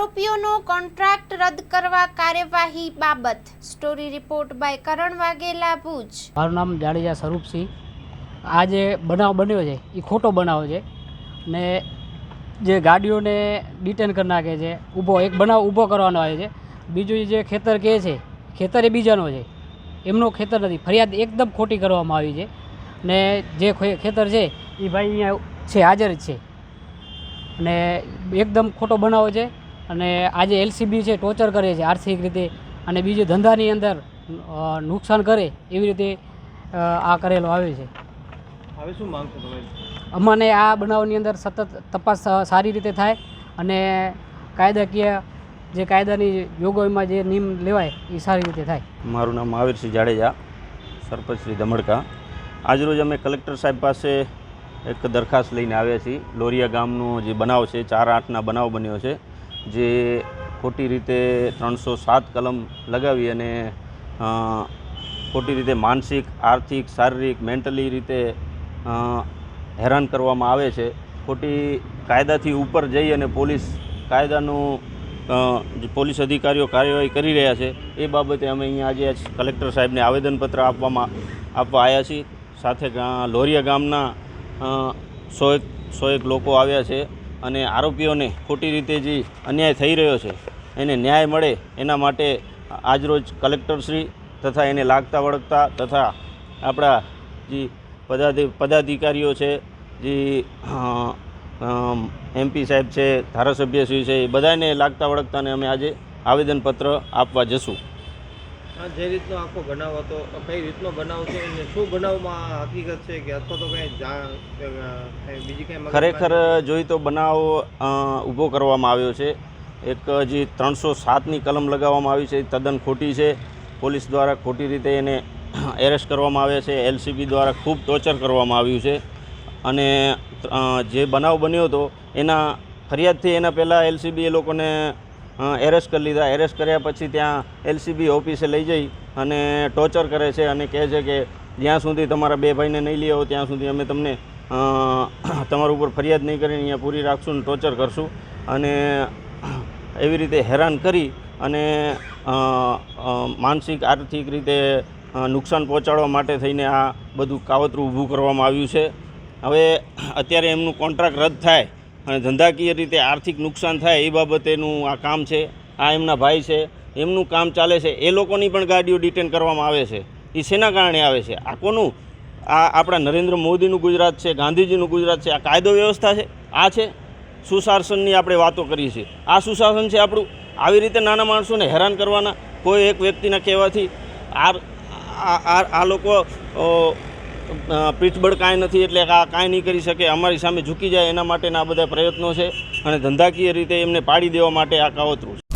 આરોપીઓનો contract રદ કરવા કાર્યવાહી બાબત. Story report by Karan Vaghela, Bhuj. મારું નામ જાડેજા સ્વરૂપસિંહ. આ જે બનાવ બન્યો છે એ ખોટો બનાવ છે. ને જે ગાડીઓને ડિટેન કરી નાખે છે, ઊભો, એક બનાવ ઊભો કરવાનો આવે છે. બીજું જે ખેતર કહે છે, ખેતર એ બીજાનો છે. એમનો ખેતર નથી, ફરિયાદ એકદમ ખોટી કરવામાં આવી છે. ને જે ખેતર છે એ ભાઈ અહીંયા છે, હાજર જ છે. અને એકદમ ખોટો બનાવો છે. અને આજે એલસીબી છે ટોર્ચર કરે છે આર્થિક રીતે અને બીજું ધંધાની અંદર નુકસાન કરે એવી રીતે આ કરેલો આવે છે. હવે શું માંગ છો તમે? અમને આ બનાવની અંદર સતત તપાસ સારી રીતે થાય અને કાયદાકીય જે કાયદાની જોગવાઈમાં જે નિયમ લેવાય એ સારી રીતે થાય. મારું નામ મહાવીરસિંહ જાડેજા સરપંચ શ્રી ધમડકા આજરોજ અમે કલેક્ટર સાહેબ પાસે એક દરખાસ્ત લઈને આવ્યા છીએ. લોરિયા ગામનો જે બનાવ છે ચાર આઠના બનાવ બન્યો છે. જે ખોટી રીતે ત્રણસો સાત કલમ લગાવી અને ખોટી રીતે માનસિક, આર્થિક, શારીરિક, મેન્ટલી રીતે હેરાન કરવામાં આવે છે. ખોટી કાયદાથી ઉપર જઈ અને પોલીસ કાયદાનું પોલીસ અધિકારીઓ કાર્યવાહી કરી રહ્યા છે, એ બાબતે અમે અહીંયા આજે કલેક્ટર સાહેબને આવેદનપત્ર આપવામાં, આપવા આવ્યા છીએ. સાથે લોરિયા ગામના સો એક સો એક લોકો આવ્યા છે. અને આરોપીઓને ખોટી રીતે જે અન્યાય થઈ રહ્યો છે, એને ન્યાય મળે એના માટે આજરોજ કલેક્ટરશ્રી તથા એને લાગતા વળગતા તથા આપણા જે પદાધિ, પદાધિકારીઓ છે, જે એમપી સાહેબ છે, ધારાસભ્યશ્રી છે, એ બધાને લાગતા વળગતાને અમે આજે આવેદનપત્ર આપવા જશું. જે રીતનો આખો બનાવ હતો કઈ રીતનો બનાવ છે અને શું બનાવમાં હકીકત છે કે અથવા તો કઈ બીજી કઈ ખરેખર જોઈ તો બનાવ ઊભો કરવામાં આવ્યો છે. એક જે ત્રણસો સાતની કલમ લગાવવામાં આવી છે એ તદ્દન ખોટી છે. પોલીસ દ્વારા ખોટી રીતે એને એરેસ્ટ કરવામાં આવે છે. એલસીબી દ્વારા ખૂબ ટોર્ચર કરવામાં આવ્યું છે. અને જે બનાવ બન્યો હતો એના ફરિયાદથી એના પહેલાં એલસીબી એ લોકોને એરેસ્ટ કરી લીધા. એરેસ્ટ કર્યા પછી ત્યાં એલસીબી ઓફિસે લઈ જઈ અને ટોર્ચર કરે છે અને કહે છે કે જ્યાં સુધી તમારા બે ભાઈને નહીં લઈ આવો, ત્યાં સુધી અમે તમને તમારા ઉપર ફરિયાદ નહીં કરીને અહીંયા પૂરી રાખશું ને ટોર્ચર કરશું. અને એવી રીતે હેરાન કરી અને માનસિક, આર્થિક રીતે નુકસાન પહોંચાડવા માટે થઈને આ બધું કાવતરું ઊભું કરવામાં આવ્યું છે. હવે અત્યારે એમનું કોન્ટ્રાક્ટ રદ થાય. અને ધંધાકીય રીતે આર્થિક નુકસાન થાય એ બાબતેનું આ કામ છે, આ એમના ભાઈ છે, એમનું કામ ચાલે છે, એ લોકોની પણ ગાડીઓ ડિટેન કરવામાં આવે છે એ શેના કારણે આવે છે. આ કોનું? આ આપણા નરેન્દ્ર મોદીનું ગુજરાત છે, ગાંધીજીનું ગુજરાત છે, આ કાયદો વ્યવસ્થા છે, આ છે સુશાસનની આપણે વાતો કરીએ છીએ આ સુશાસન છે આપણું. આવી રીતે નાના માણસોને હેરાન કરવાના કોઈ એક વ્યક્તિના કહેવાથી આ, આ- લોકો પીઠબળ કાંઈ નથી એટલે આ કાંઈ નહીં કરી શકે, અમારી સામે ઝૂકી જાય એના માટેના આ બધા પ્રયત્નો છે અને ધંધાકીય રીતે એમને પાડી દેવા માટે આ કાવતરું છે.